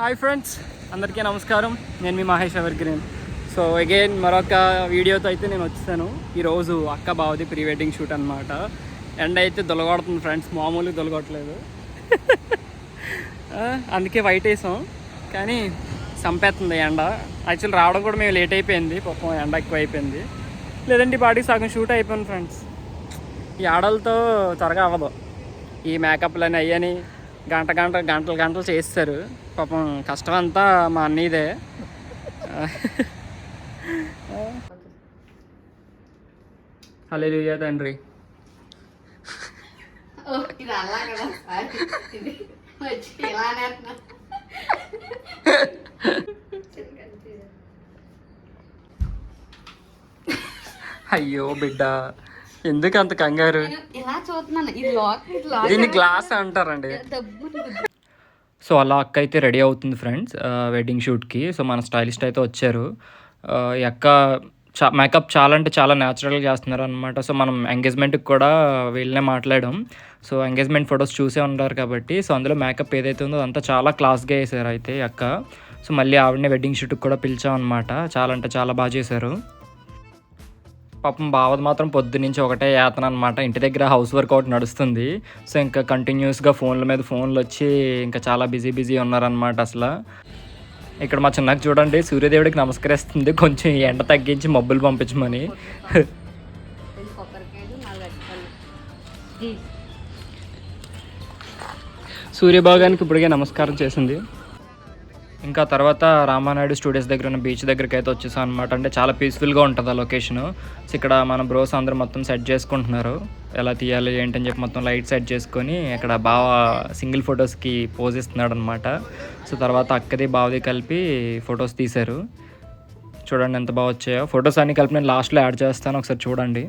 Hi friends అందరికీ నమస్కారం. నేను మీ మహేష్ ఎవర్గ్రీన్. సో అగైన్ మరొక వీడియోతో అయితే నేను వచ్చాను. ఈరోజు అక్క బావది ప్రీ వెడ్డింగ్ షూట్ అనమాట ఎండ అయితే దొలగొడుతుంది ఫ్రెండ్స్ మామూలుగా దొలగొట్టలేదు. అందుకే వైట్ వేసాం కానీ చంపేస్తుంది ఎండ. యాక్చువల్ రావడం కూడా మేము లేట్ అయిపోయింది. పాపం ఎండ ఎక్కువ అయిపోయింది లేదంటే బాడీకి సగం షూట్ అయిపోయింది ఫ్రెండ్స్ ఈ ఆడలతో త్వరగా అవ్వదు. ఈ మేకప్లని అయ్యని గంట గంట గంటలు గంటలు చేస్తారు పాపం కష్టం అంతా మా అన్నయ్యదే హలో తండ్రి. ఇలానే అన్నా. అయ్యో బిడ్డ. ఎందుకు అంత కంగారు? నేను ఇలా చూస్తున్నాను. ఇది లాక్ దీన్ని గ్లాస్ అంటారండి. సో అలా అక్క అయితే రెడీ అవుతుంది ఫ్రెండ్స్ వెడ్డింగ్ షూట్కి సో మన స్టైలిస్ట్ అయితే వచ్చారు. ఈ అక్క చా మేకప్ చాలా అంటే చాలా న్యాచురల్గా చేస్తున్నారు అనమాట సో మనం ఎంగేజ్మెంట్కి కూడా వీళ్ళనే మాట్లాడాం. సో ఎంగేజ్మెంట్ ఫొటోస్ చూసే ఉంటారు కాబట్టి సో అందులో మేకప్ ఏదైతే ఉందో అదంతా చాలా క్లాస్గా వేసారు అయితే అక్క. సో మళ్ళీ ఆవిడని వెడ్డింగ్ షూట్కి కూడా పిలిచాం అనమాట చాలా అంటే చాలా బాగా చేశారు. పాపం బావది మాత్రం పొద్దు నుంచి ఒకటే యాతన అనమాట ఇంటి దగ్గర హౌస్ వర్క్ ఒకటి నడుస్తుంది. సో ఇంకా కంటిన్యూస్గా ఫోన్ల మీద ఫోన్లు వచ్చి ఇంకా చాలా బిజీ బిజీ ఉన్నారనమాట అసలు. ఇక్కడ మా చిన్నకు చూడండి సూర్యదేవుడికి నమస్కరిస్తుంది. కొంచెం ఎండ తగ్గించి మబ్బులు పంపించమని. సూర్యభాగానికి ఇప్పటికే నమస్కారం చేసింది. ఇంకా తర్వాత రామానాయుడు స్టూడియోస్ దగ్గర ఉన్న బీచ్ దగ్గరికి అయితే వచ్చేసాం అనమాట అంటే చాలా పీస్ఫుల్గా ఉంటుంది ఆ లొకేషన్ సో ఇక్కడ మన బ్రోస్ అందరూ మొత్తం సెట్ చేసుకుంటున్నారు. ఎలా తీయాలి ఏంటని చెప్పి మొత్తం లైట్ సెట్ చేసుకొని అక్కడ బాగా సింగిల్ ఫొటోస్కి పోజ్ ఇస్తున్నాడు అనమాట సో తర్వాత అక్కది బావది కలిపి ఫొటోస్ తీశారు. చూడండి ఎంత బాగా వచ్చాయో. ఫొటోస్ అన్ని కలిపి నేను లాస్ట్లో యాడ్ చేస్తాను. ఒకసారి చూడండి.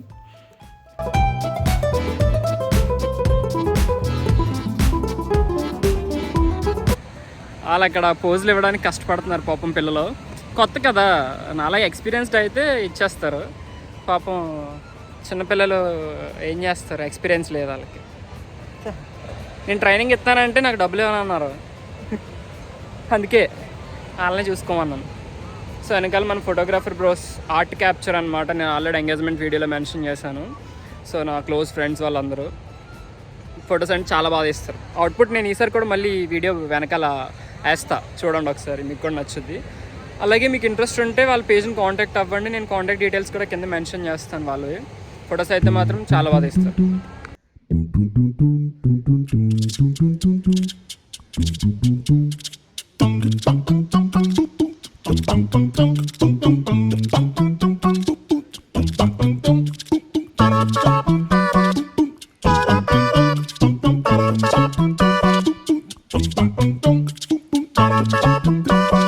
వాళ్ళు అక్కడ పోజులు ఇవ్వడానికి కష్టపడుతున్నారు పాపం పిల్లలు. కొత్త కదా నాలా ఎక్స్పీరియన్స్డ్ అయితే ఇచ్చేస్తారు. పాపం చిన్నపిల్లలు ఏం చేస్తారు ఎక్స్పీరియన్స్ లేదు వాళ్ళకి. నేను ట్రైనింగ్ ఇస్తానంటే నాకు డబ్బులు ఇవ్వను అన్నారు. అందుకే వాళ్ళని చూసుకోమన్నాను. సో వెనకాల మన ఫోటోగ్రాఫర్ బ్రోస్ ఆర్ట్ క్యాప్చర్ అనమాట నేను ఆల్రెడీ ఎంగేజ్మెంట్ వీడియోలో మెన్షన్ చేశాను. సో నా క్లోజ్ ఫ్రెండ్స్ వాళ్ళందరూ. ఫొటోస్ అంటే చాలా బాగా ఇస్తారు అవుట్పుట్ నేను ఈసారి కూడా మళ్ళీ వీడియో వెనకాల వేస్తా చూడండి ఒకసారి మీకు కూడా నచ్చుద్ది అలాగే మీకు ఇంట్రెస్ట్ ఉంటే వాళ్ళ పేజ్ని కాంటాక్ట్ అవ్వండి నేను కాంటాక్ట్ డీటెయిల్స్ కూడా కింద మెన్షన్ చేస్తాను వాళ్ళు ఫొటోస్ అయితే మాత్రం చాలా బాగా తీస్తారు assistants Thank.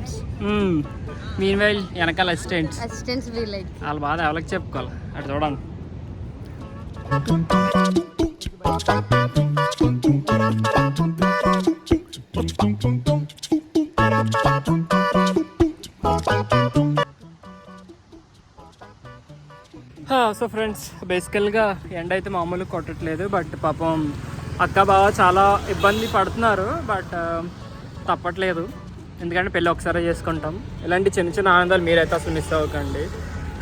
Shoots meanwhile వెనకాల అసిస్టెంట్స్ అసిస్టెంట్స్ బీ లైక్ వాళ్ళ బాధ ఎవరికి చెప్పుకోవాలి? అటు చూడండి. సో ఫ్రెండ్స్ బేసికల్గా ఎండ అయితే మామూలుగా కొట్టట్లేదు బట్ పాపం అక్క బావ చాలా ఇబ్బంది పడుతున్నారు బట్ తప్పట్లేదు. ఎందుకంటే పెళ్ళి ఒకసారి చేసుకుంటాం. ఇలాంటి చిన్న చిన్న ఆనందాలు మీరైతే అసలు మిస్ అవ్వకండి.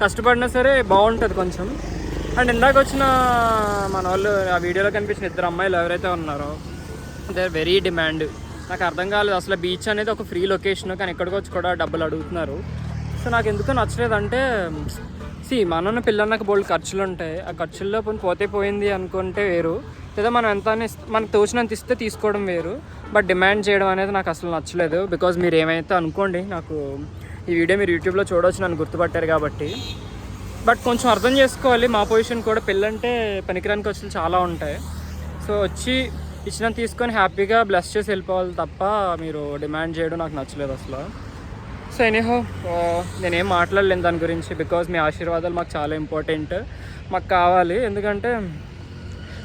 కష్టపడినా సరే బాగుంటుంది కొంచెం. అండ్ ఇందాక వచ్చిన మన వాళ్ళు ఆ వీడియోలో కనిపించిన ఇద్దరు అమ్మాయిలు ఎవరైతే ఉన్నారో దే ఆర్ వెరీ డిమాండ్. నాకు అర్థం కాలేదు అసలు బీచ్ అనేది ఒక ఫ్రీ లొకేషన్ కానీ ఎక్కడికి వచ్చి కూడా డబ్బులు అడుగుతున్నారు. సో నాకు ఎందుకు నచ్చలేదంటే సి మనన్న పిల్లన్నకు బోల్డ్ ఖర్చులు ఉంటాయి. ఆ ఖర్చుల్లో పోతే పోయింది అనుకుంటే వేరు. లేదా మనం ఎంత అని మనకు తోచినంత ఇస్తే తీసుకోవడం వేరు. బట్ డిమాండ్ చేయడం అనేది నాకు అసలు నచ్చలేదు. బికాజ్ మీరు ఏమైతే అనుకోండి నాకు ఈ వీడియో మీరు యూట్యూబ్లో చూడవచ్చు నన్ను గుర్తుపట్టారు కాబట్టి. బట్ కొంచెం అర్థం చేసుకోవాలి మా పొజిషన్ కూడా పెళ్ళంటే పనికిరానికి వచ్చి చాలా ఉంటాయి. సో వచ్చి ఇచ్చిన తీసుకొని హ్యాపీగా బ్లెస్ చేసి వెళ్ళిపోవాలి తప్ప మీరు డిమాండ్ చేయడం నాకు నచ్చలేదు అసలు. సో ఎనీహో నేనేం మాట్లాడలేను దాని గురించి బికాజ్ మీ ఆశీర్వాదాలు మాకు చాలా ఇంపార్టెంట్. మాకు కావాలి ఎందుకంటే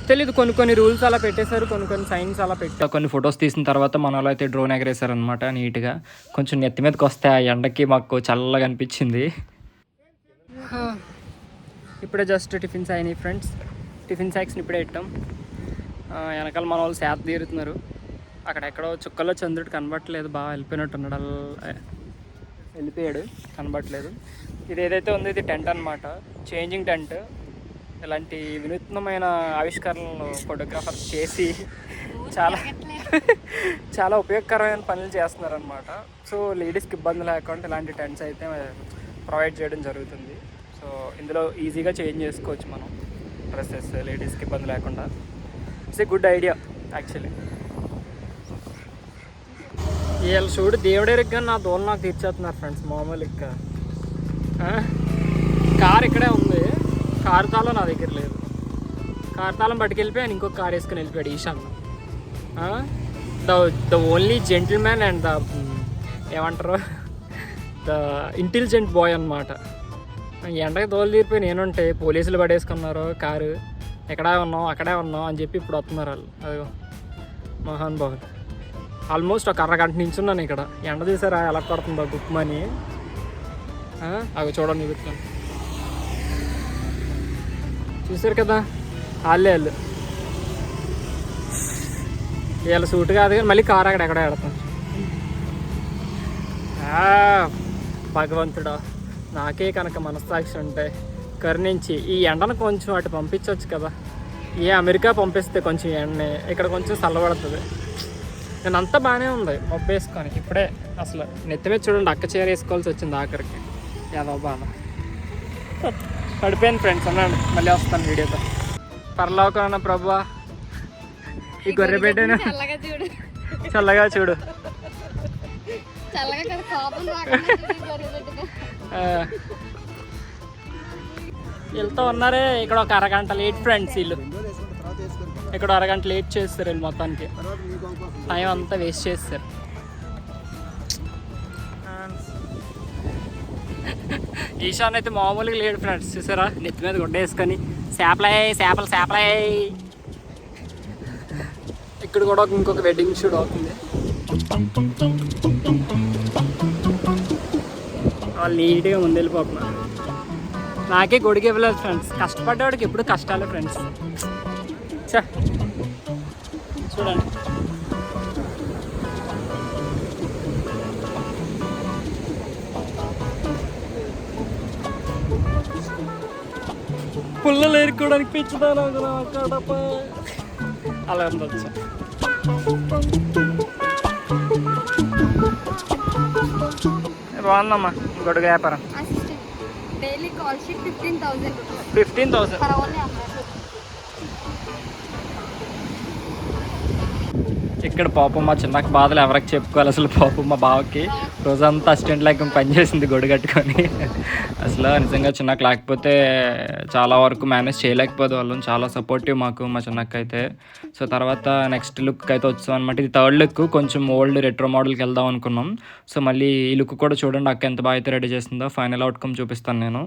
తెలీదు కొన్ని కొన్ని రూల్స్ అలా పెట్టేశారు కొన్ని కొన్ని సైన్స్ అలా పెట్టారు. కొన్ని ఫొటోస్ తీసిన తర్వాత మనలో అయితే డ్రోన్ ఎగరేశారు అనమాట నీట్గా. కొంచెం నెత్తి మీదకి వస్తే ఆ ఎండకి మాకు చల్లగా అనిపించింది. ఇప్పుడే జస్ట్ టిఫిన్స్ అయినాయి ఫ్రెండ్స్. టిఫిన్ సాక్స్ని ఇప్పుడే ఇట్టాం వెనకాల మన వాళ్ళు శాత తీరుతున్నారు. అక్కడ ఎక్కడో చుక్కల్లో చంద్రుడు కనబట్టలేదు బాగా వెళ్ళిపోయినట్టున్నాడు అలా వెళ్ళిపోయాడు కనబట్టలేదు ఇది ఏదైతే ఉందో ఇది టెంట్ అనమాట చేంజింగ్ టెంట్. ఇలాంటి వినూత్నమైన ఆవిష్కరణలు ఫోటోగ్రాఫర్ చేసి చాలా చాలా ఉపయోగకరమైన పనులు చేస్తున్నారనమాట సో లేడీస్కి ఇబ్బంది లేకుండా ఇలాంటి టెంట్స్ అయితే ప్రొవైడ్ చేయడం జరుగుతుంది. సో ఇందులో ఈజీగా చేంజ్ చేసుకోవచ్చు మనం డ్రెస్సెస్ లేడీస్కి ఇబ్బంది లేకుండా. It's a good idea actually వీళ్ళు చూడు దేవుడెరిగ్గా నా దోలు నాకు తీర్చేస్తున్నారు ఫ్రెండ్స్ మామూలు ఇంకా కార్ ఇక్కడే ఉంది. కారు తాళం నా దగ్గర లేదు. కారు తాళం పట్టుకెళ్ళిపోయి ఆయన ఇంకొక కారు వేసుకుని వెళ్ళిపోయాడు Ishan the the only gentleman and the ఏమంటారు? ద ఇంటెలిజెంట్ బాయ్ అనమాట ఎండకి తోలు తీరిపోయి నేనుంటే పోలీసులు పడేసుకున్నారు కారు. ఎక్కడే ఉన్నాం అక్కడే ఉన్నాం అని చెప్పి ఇప్పుడు వస్తున్నారు వాళ్ళు. అదిగో మహాన్ బాబు. ఆల్మోస్ట్ ఒక అరగంట నుంచి ఉన్నాను ఇక్కడ. ఎండ తీసారా? ఎలా కొడుతుందో గుప్మని అవి చూడండి చెప్తాను చూసారు కదా? వాళ్ళే వాళ్ళు. వీళ్ళ సూట్ కాదు కానీ మళ్ళీ కారు అక్కడ ఎక్కడ పెడతాం ఆ, భగవంతుడా నాకే కనుక మనస్సాక్షి ఉంటే కరుణించి ఈ ఎండను కొంచెం అటు పంపించవచ్చు కదా? ఏ అమెరికా పంపిస్తే కొంచెం ఎండని ఇక్కడ కొంచెం చల్లబడుతుంది. నేను అంతా బాగానే ఉంది మొబ్బు వేసుకొని ఇప్పుడే అసలు నెత్తి మీద చూడండి అక్క చీర వేసుకోవాల్సి వచ్చింది ఆఖరికి. ఏదో బాధ. పడిపోయాను ఫ్రెండ్స్ అన్నాడు మళ్ళీ వస్తాను వీడియోతో పరలోకం ప్రభువా ఈ గొర్రె పెట్టాను చల్లగా చూడు. వెళ్తూ ఉన్నారే ఇక్కడ ఒక అరగంట లేట్ ఫ్రెండ్స్ వీళ్ళు. ఇక్కడ అరగంట లేట్ చేస్తారు వీళ్ళు మొత్తానికి. టైం అంతా వేస్ట్ చేస్తారు. ఈశాన్ అయితే మామూలుగా లేడు ఫ్రెండ్స్ చూసారా? నెత్తి మీద గుడ్డ వేసుకొని చేపలే చేపలు చేపలే ఇక్కడ కూడా ఇంకొక వెడ్డింగ్ షూట్ అవుతుంది. వాళ్ళు నీట్గా ముందెళ్ళిపోతున్నారు నాకే గొడుగు ఇవ్వలేదు ఫ్రెండ్స్ కష్టపడ్డవాడికి ఎప్పుడు కష్టాలు ఫ్రెండ్స్ చూడండి. పుల్లలు ఏరుకోవడానికి పెంచుదా నాకు నా కడప. అలా ఉండొచ్చు. బాగుందమ్మా గొడుగు వ్యాపారం. ఫిఫ్టీన్ థౌసండ్ ఇక్కడ పాపం మా చిన్నకి బాధలు ఎవరికి చెప్పుకోవాలి అసలు పాపం మా బావకి. రోజంతా అసిస్టెంట్ లేక పనిచేసింది గొడుగు కట్టుకొని. అసలు నిజంగా చిన్నకి లేకపోతే చాలా వరకు మేనేజ్ చేయలేకపోతే వాళ్ళం. చాలా సపోర్టివ్ మాకు మా చిన్నకి అయితే. సో తర్వాత నెక్స్ట్ లుక్ అయితే వచ్చాం అనమాట ఇది థర్డ్ లుక్ కొంచెం ఓల్డ్ రెట్రో మోడల్కి వెళ్దాం అనుకున్నాం. సో మళ్ళీ ఈ లుక్ కూడా చూడండి అక్క ఎంత బాగా అయితే రెడీ చేసిందో. ఫైనల్ అవుట్కమ్ చూపిస్తాను నేను.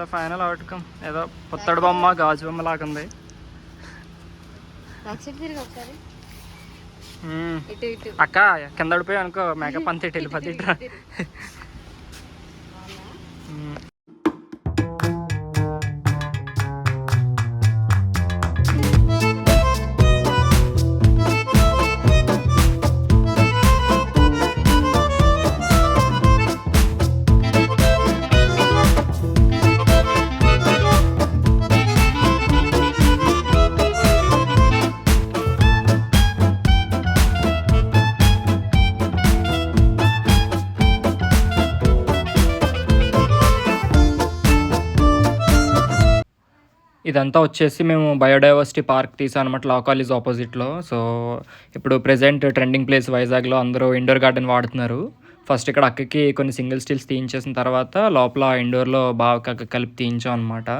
ద ఫైనల్ అవుట్కమ్ ఏదో పుత్తడి బొమ్మ గాజు బొమ్మ లాగా ఉంది. రాక్షసి తిరిగి ఒకసారి. మ్మ్. ఇటు ఇటు. అక్క కింద పడిపోయి అనుకో మేకప్ అంతా ఇటు వెళ్ళిపోద్ది. ఇదంతా వచ్చేసి మేము బయోడైవర్సిటీ పార్క్ తీసాం అనమాట లా కాలేజ్ ఆపోజిట్లో సో ఇప్పుడు ప్రెసెంట్ ట్రెండింగ్ ప్లేస్ వైజాగ్లో అందరూ ఇండోర్ గార్డెన్ వాడుతున్నారు. ఫస్ట్ ఇక్కడ అక్కకి కొన్ని సింగిల్ స్టిల్స్ తీయించేసిన తర్వాత లోపల ఇండోర్లో బాగా కలిపి తీయించాం అనమాట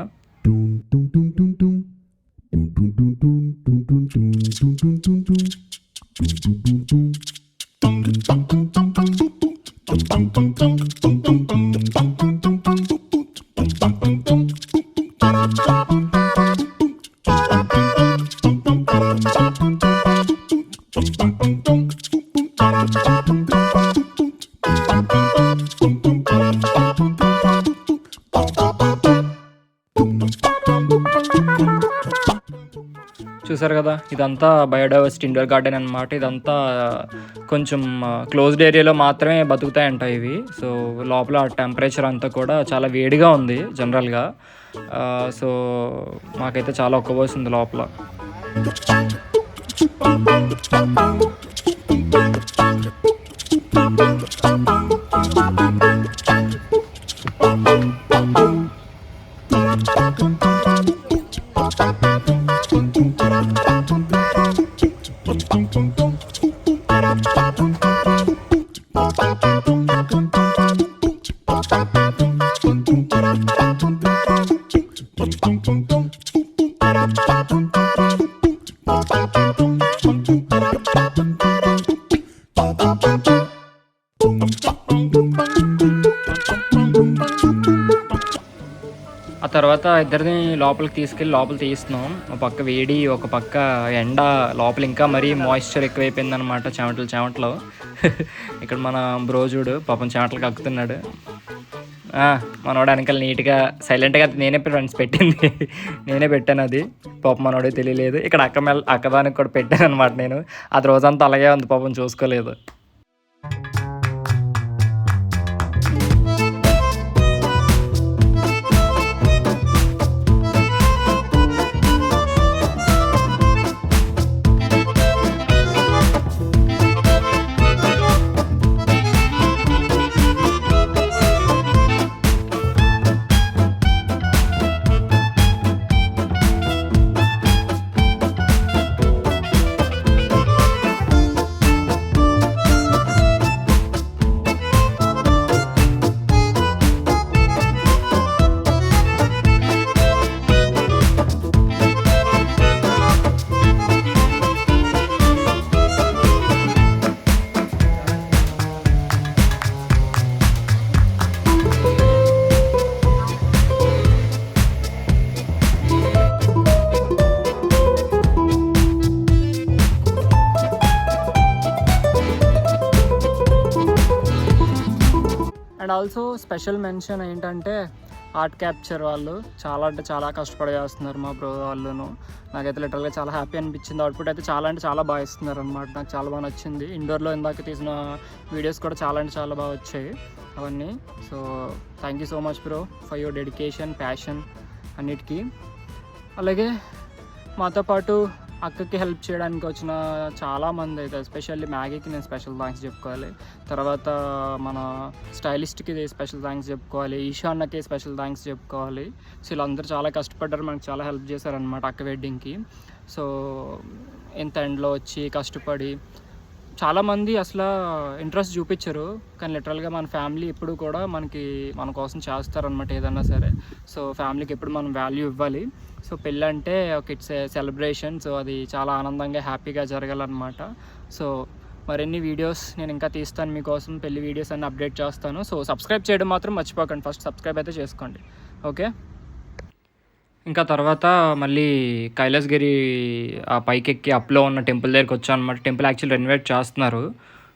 చూసారు కదా? ఇదంతా బయోడైవర్సిటీ ఇండోర్ గార్డెన్ అనమాట ఇదంతా కొంచెం క్లోజ్డ్ ఏరియాలో మాత్రమే బతుకుతాయంట ఇవి. సో లోపల టెంపరేచర్ అంతా కూడా చాలా వేడిగా ఉంది జనరల్గా. సో మాకైతే చాలా ఒక్కబోసింది లోపల Thank you. ఇద్దరిని లోపలికి తీసుకెళ్ళి లోపల తీస్తున్నాం. ఒక పక్క వేడి ఒక పక్క ఎండ లోపల ఇంకా మరీ మాయిశ్చర్ ఎక్కువైపోయింది అనమాట చెమటలు చెమటలు. ఇక్కడ మన బ్రోజుడు పాపం చెమటలు కక్కుతున్నాడు. మనోడు వెనకాల నీట్గా సైలెంట్గా నేనే ఫ్రెండ్స్ పెట్టింది. నేనే పెట్టాను అది. పాపం మనోడే తెలియలేదు. ఇక్కడ అక్క మెల్ అక్కదానికి కూడా పెట్టాను అనమాట నేను. అది రోజంతా అలాగే ఉంది పాపం చూసుకోలేదు. ఆల్సో స్పెషల్ మెన్షన్ ఏంటంటే ఆర్ట్ క్యాప్చర్ వాళ్ళు. చాలా అంటే చాలా కష్టపడి చేస్తున్నారు మా బ్రో వాళ్ళను. నాకైతే లిటరల్గా చాలా హ్యాపీ అనిపించింది. అవుట్పుట్ అయితే చాలా అంటే చాలా బాగా ఇస్తున్నారు అనమాట నాకు చాలా బాగా నచ్చింది. ఇండోర్లో ఇందాక తీసిన వీడియోస్ కూడా చాలా అంటే చాలా బాగా వచ్చాయి అవన్నీ. So thank you so much bro for your dedication passion అన్నిటికీ. అలాగే మాతో పాటు అక్కకి హెల్ప్ చేయడానికి వచ్చిన చాలా మంది అయితే ఎస్పెషల్లీ మ్యాగీకి నేను స్పెషల్ థ్యాంక్స్ చెప్పుకోవాలి. తర్వాత మన స్టైలిస్ట్కి స్పెషల్ థ్యాంక్స్ చెప్పుకోవాలి. ఈశాన్నకి స్పెషల్ థ్యాంక్స్ చెప్పుకోవాలి. సో వీళ్ళందరూ చాలా కష్టపడ్డారు మనకు చాలా హెల్ప్ చేశారనమాట అక్క వెడ్డింగ్కి సో ఇంత ఎండ్లో వచ్చి కష్టపడి చాలామంది అసలు ఇంట్రెస్ట్ చూపించరు. కానీ లిటరల్గా మన ఫ్యామిలీ ఎప్పుడు కూడా మనకి మన కోసం చేస్తారనమాట ఏదన్నా సరే. సో ఫ్యామిలీకి ఎప్పుడు మనం వాల్యూ ఇవ్వాలి. సో పెళ్ళి అంటే ఒక ఇట్స్ సెలబ్రేషన్ సో అది చాలా ఆనందంగా హ్యాపీగా జరగాలన్నమాట. సో మరిన్ని వీడియోస్ నేను ఇంకా తీస్తాను మీకోసం పెళ్ళి వీడియోస్ అన్ని అప్డేట్ చేస్తాను. సో సబ్స్క్రైబ్ చేయడం మాత్రం మర్చిపోకండి. ఫస్ట్ సబ్స్క్రైబ్ అయితే చేసుకోండి. ఓకే ఇంకా తర్వాత మళ్ళీ కైలాసగిరి ఆ పైకి ఎక్కి అప్లో ఉన్న టెంపుల్ దగ్గరికి వచ్చాను అనమాట టెంపుల్ యాక్చువల్ రెనోవేట్ చేస్తున్నారు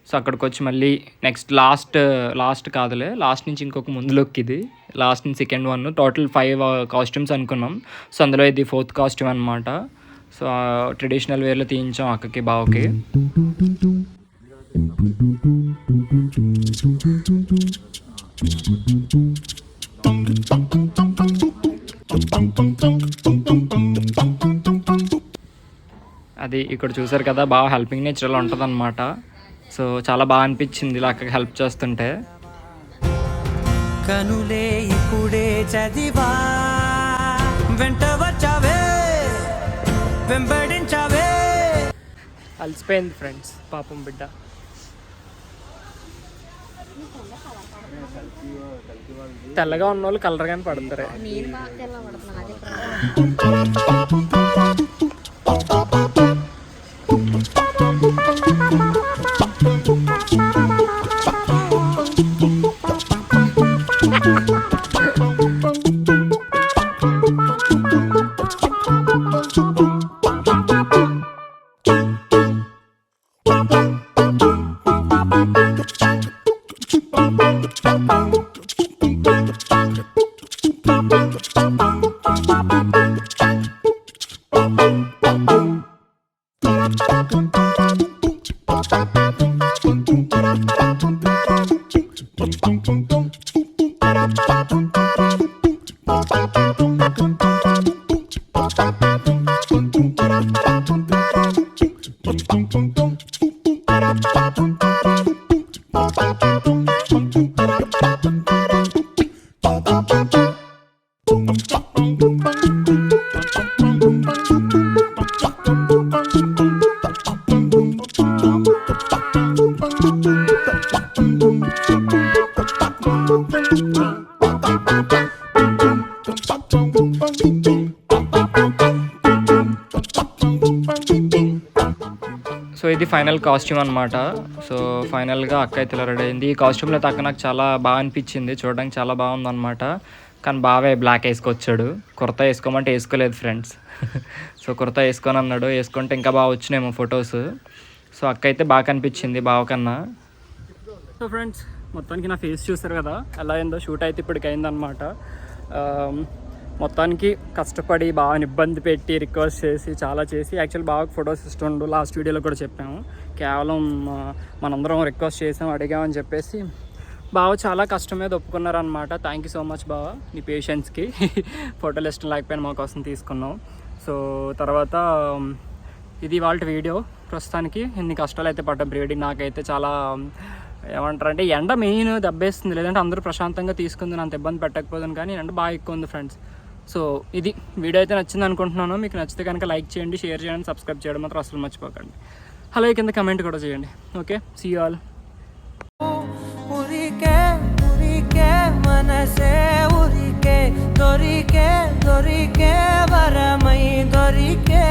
సో అక్కడికి వచ్చి మళ్ళీ నెక్స్ట్ లాస్ట్ లాస్ట్ కాదులే లాస్ట్ నుంచి ఇంకొక ముందు లుక్ ఇది లాస్ట్ నుంచి second one total five costumes అనుకున్నాం సో అందులో ఇది ఫోర్త్ కాస్ట్యూమ్ అనమాట సో ట్రెడిషనల్ వేర్లో తీయించాం అక్కకి బావకి అది ఇక్కడ చూసారు కదా బాగా హెల్పింగ్ నేచర్ ఉంటుంది అనమాట సో చాలా బాగా అనిపించింది ఇలా హెల్ప్ చేస్తుంటే. కనులే ఇప్పుడే చదివా వెంట వచ్చావే వెంబడించావే. అలసిపోయింది ఫ్రెండ్స్ పాపం బిడ్డ. తెల్లగా ఉన్న వాళ్ళు కలర్గానే పడతారు. సో ఇది ఫైనల్ కాస్ట్యూమ్ అనమాట సో ఫైనల్గా అక్క అయితే ఇలా రెడీ అయింది. ఈ కాస్ట్యూమ్లో తక్క నాకు చాలా బాగా అనిపించింది. చూడడానికి చాలా బాగుంది అనమాట కానీ బావే బ్లాక్ వేసుకొచ్చాడు. కుర్తా వేసుకోమంటే వేసుకోలేదు ఫ్రెండ్స్ సో కుర్తా వేసుకొని అన్నాడు. వేసుకుంటే ఇంకా బాగా వచ్చినాయేమో ఫొటోస్ సో అక్క అయితే బాగా కనిపించింది బావ కన్నా. సో ఫ్రెండ్స్ మొత్తానికి నా ఫేస్ చూసారు కదా? ఎలా అయిందో షూట్ అయితే ఇప్పటికి అయిందనమాట మొత్తానికి కష్టపడి బాగా ఇబ్బంది పెట్టి రిక్వెస్ట్ చేసి చాలా చేసి యాక్చువల్ బాగా ఫొటోస్ ఇస్తుండు. లాస్ట్ వీడియోలో కూడా చెప్పాము. కేవలం మనందరం రిక్వెస్ట్ చేసాం అడిగామని చెప్పేసి బావ చాలా కష్టం మీద ఒప్పుకున్నారనమాట థ్యాంక్ యూ సో మచ్ బావ నీ పేషెంట్స్కి ఫోటోలు ఇష్టం లేకపోయినా మా కోసం తీసుకున్నాం సో తర్వాత ఇది వాళ్ళ వీడియో ప్రస్తుతానికి ఎన్ని కష్టాలు అయితే పడ్డాం బ్రీడింగ్. నాకైతే చాలా ఏమంటారు అంటే ఎండ మెయిన్ దెబ్బేస్తుంది. లేదంటే అందరూ ప్రశాంతంగా తీసుకుంది అంత ఇబ్బంది పెట్టకపోతుంది కానీ ఎండ బాగా ఎక్కువ ఉంది ఫ్రెండ్స్ సో ఇది. వీడియో అయితే నచ్చింది అనుకుంటున్నాను. మీకు నచ్చితే కనుక లైక్ చేయండి షేర్ చేయండి సబ్స్క్రైబ్ చేయడం మాత్రం అసలు మర్చిపోకండి. అలాగే కింద కమెంట్ కూడా చేయండి. ఓకే సీ ఆల్ ఉరికే ఉరికే మనసే ఉరికే దొరికే దొరికే వరమై దొరికే